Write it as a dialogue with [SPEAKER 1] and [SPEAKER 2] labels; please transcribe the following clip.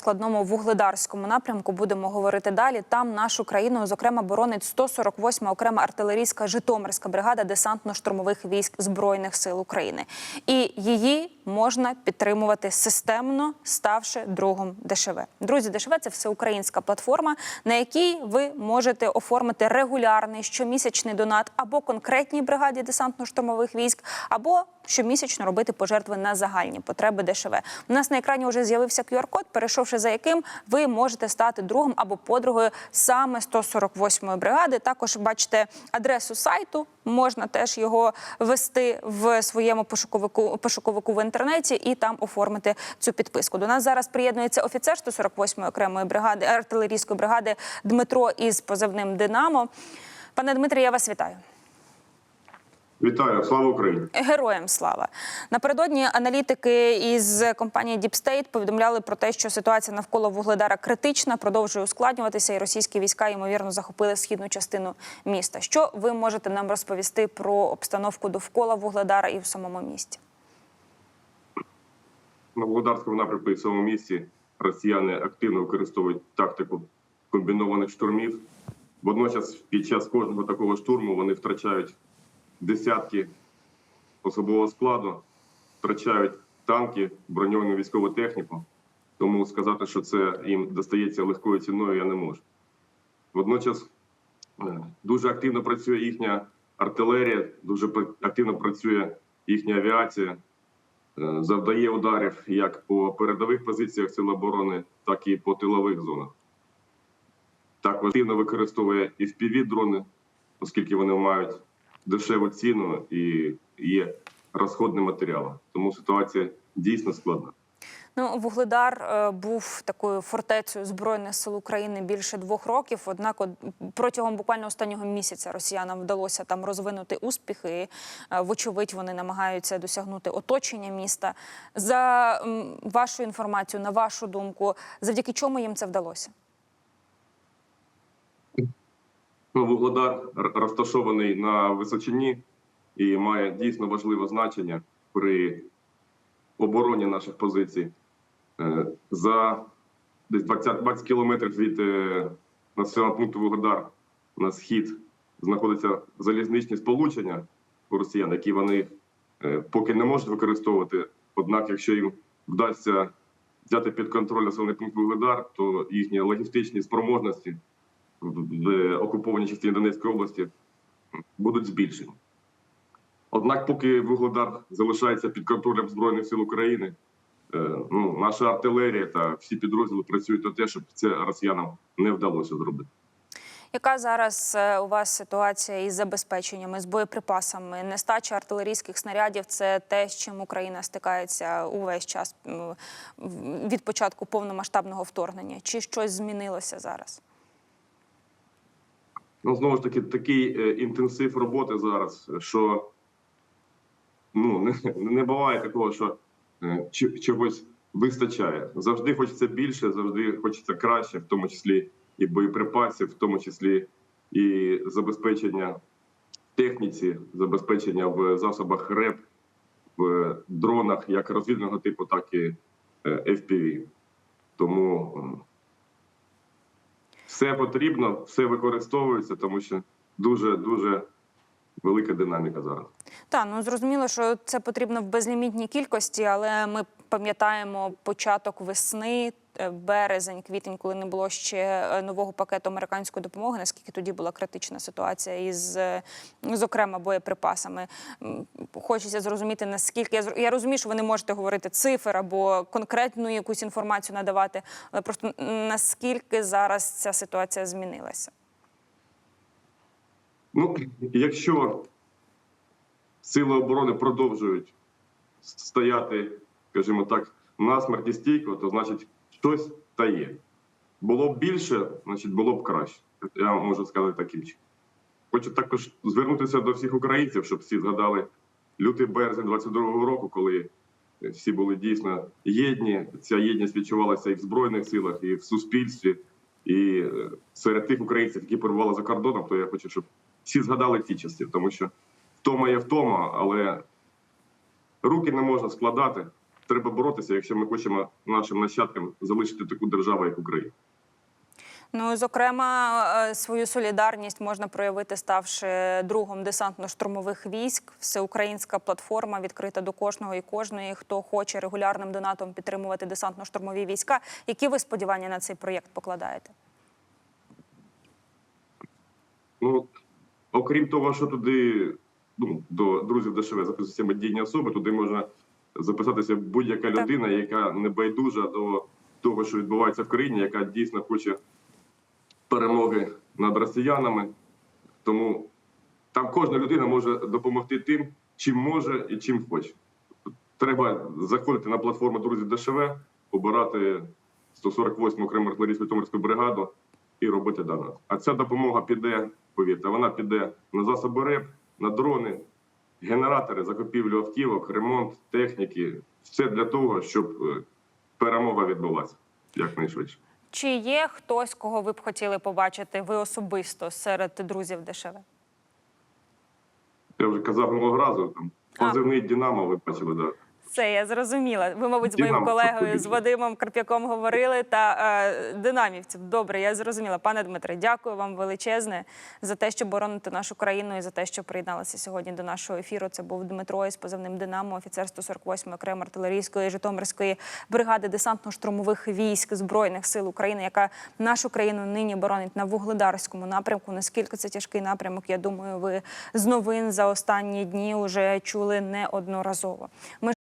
[SPEAKER 1] Складному вугледарському напрямку будемо говорити далі. Там нашу країну, зокрема, боронить 148-ма окрема артилерійська Житомирська бригада десантно-штурмових військ збройних сил України. І її можна підтримувати системно, ставши другом ДШВ. Друзі, ДШВ – це всеукраїнська платформа, на якій ви можете оформити регулярний щомісячний донат або конкретній бригаді десантно-штурмових військ, або щомісячно робити пожертви на загальні потреби ДШВ. У нас на екрані вже з'явився QR-код, перейшовши за яким ви можете стати другом або подругою саме 148-ї бригади. Також бачите адресу сайту. Можна теж його ввести в своєму пошуковику пошуковику в інтернеті і там оформити цю підписку. До нас зараз приєднується офіцер 148-ї окремої бригади артилерійської бригади Дмитро із позивним Динамо. Пане Дмитре, я вас вітаю.
[SPEAKER 2] Вітаю, слава Україні!
[SPEAKER 1] Героям слава напередодні аналітики із компанії Deep State повідомляли про те, що ситуація навколо вугледара критична, продовжує ускладнюватися, і російські війська ймовірно захопили східну частину міста. Що ви можете нам розповісти про обстановку довкола вугледара і в самому місті?
[SPEAKER 2] На Володарському напрямку і в цьому місці росіяни активно використовують тактику комбінованих штурмів. Водночас, під час кожного такого штурму вони втрачають десятки особового складу, втрачають танки, броньовану військову техніку. Тому сказати, що це їм достається легкою ціною, я не можу. Водночас е, дуже активно працює їхня артилерія, дуже активно працює їхня авіація. Е, завдає ударів як по передових позиціях Сил оборони, так і по тилових зонах. Так активно використовує і впіві дрони, оскільки вони мають дешеву ціну і є розходним матеріалом. Тому ситуація дійсно складна.
[SPEAKER 1] Ну, Вугледар е, був такою фортецею збройних сил України більше двох років. Однак, от, протягом буквально останнього місяця росіянам вдалося там розвинути успіхи. Е, Вочевидь, вони намагаються досягнути оточення міста. За вашу інформацію, на вашу думку, завдяки чому їм це вдалося?
[SPEAKER 2] Ну, Вугледар розташований на височині і має дійсно важливе значення при обороні наших позицій. Е, За десь 20, 20 кілометрів від е, населеного пункту Вугледар на схід знаходяться залізничні сполучення у росіян, які вони е, поки не можуть використовувати. Однак, якщо їм вдасться взяти під контроль населений пункт Вугледар, то їхні логістичні спроможності в окупованій частині Донецької області будуть збільшені. Однак, поки Вугледар залишається під контролем Збройних сил України, е, ну, наша артилерія та всі підрозділи працюють на те, щоб це росіянам не вдалося зробити.
[SPEAKER 1] Яка зараз е, у вас ситуація із забезпеченнями, з боєприпасами? Нестача артилерійських снарядів це те, з чим Україна стикається увесь час від початку повномасштабного вторгнення. Чи щось змінилося зараз?
[SPEAKER 2] Ну, знову ж таки, такий е, інтенсив роботи зараз, що ну, не, не буває такого, що е, чогось вистачає. Завжди хочеться більше, завжди хочеться краще, в тому числі і боєприпасів, в тому числі і забезпечення техніці, забезпечення в засобах РЕП, в дронах як розвідного типу, так і е, FPV. Тому все потрібно, все використовується, тому що дуже дуже велика динаміка зараз.
[SPEAKER 1] Так, ну зрозуміло, що це потрібно в безлімітній кількості, але ми пам'ятаємо початок весни, е, березень, квітень, коли не було ще е, нового пакету американської допомоги. Наскільки тоді була критична ситуація із, е, зокрема, боєприпасами. Хочеться зрозуміти, наскільки я я розумію, що ви не можете говорити цифр або конкретну якусь інформацію надавати, але просто наскільки зараз ця ситуація змінилася?
[SPEAKER 2] Ну, якщо сили оборони продовжують стояти, скажімо так, насмерть і стійко, то значить щось та є. Було б більше, значить було б краще. Я можу сказати таким чином. Хочу також звернутися до всіх українців, щоб всі згадали лютий березень 22-го року, коли всі були дійсно єдні. Ця єдність відчувалася і в Збройних силах, і в суспільстві. І е, серед тих українців, які перебували за кордоном, то я хочу, щоб всі згадали ті часи, тому що втома є втома, але руки не можна складати. Треба боротися, якщо ми хочемо нашим нащадкам залишити таку державу, як Україна.
[SPEAKER 1] Ну, зокрема, е, свою солідарність можна проявити, ставши другом десантно-штурмових військ. Всеукраїнська платформа відкрита до кожного і кожної, хто хоче регулярним донатом підтримувати десантно-штурмові війська. Які ви сподівання на цей проєкт покладаєте?
[SPEAKER 2] Ну, окрім того, що туди ну, до друзів ДШВ записуються медійні особи, туди можна записатися будь-яка
[SPEAKER 1] Так.
[SPEAKER 2] людина, яка не байдужа до того, що відбувається в країні, яка дійсно хоче перемоги над росіянами. Тому там кожна людина може допомогти тим, чим може і чим хоче. Треба заходити на платформу друзів ДШВ, обирати 148 окрему артилерійську Житомирську бригаду і робити донат. А ця допомога піде, повірте, вона піде на засоби РЕП, на дрони, генератори, закупівлю автівок, ремонт техніки. Все для того, щоб е, перемога відбулася якнайшвидше.
[SPEAKER 1] Чи є хтось, кого ви б хотіли побачити ви особисто серед друзів ДШВ?
[SPEAKER 2] Я вже казав минулого разу, там позивний Динамо, ви бачили, да.
[SPEAKER 1] Це я зрозуміла. Ви, мабуть, з моїм колегою з. Вадимом Карп'яком говорили та е, динамівців. Добре, я зрозуміла. Пане Дмитре, дякую вам величезне за те, що бороните нашу країну і за те, що приєдналися сьогодні до нашого ефіру. Це був Дмитро із позивним Динамо, офіцер 148 окремо артилерійської Житомирської бригади десантно-штурмових військ збройних сил України, яка нашу країну нині боронить на вугледарському напрямку. Наскільки це тяжкий напрямок? Я думаю, ви з новин за останні дні вже чули неодноразово. Ми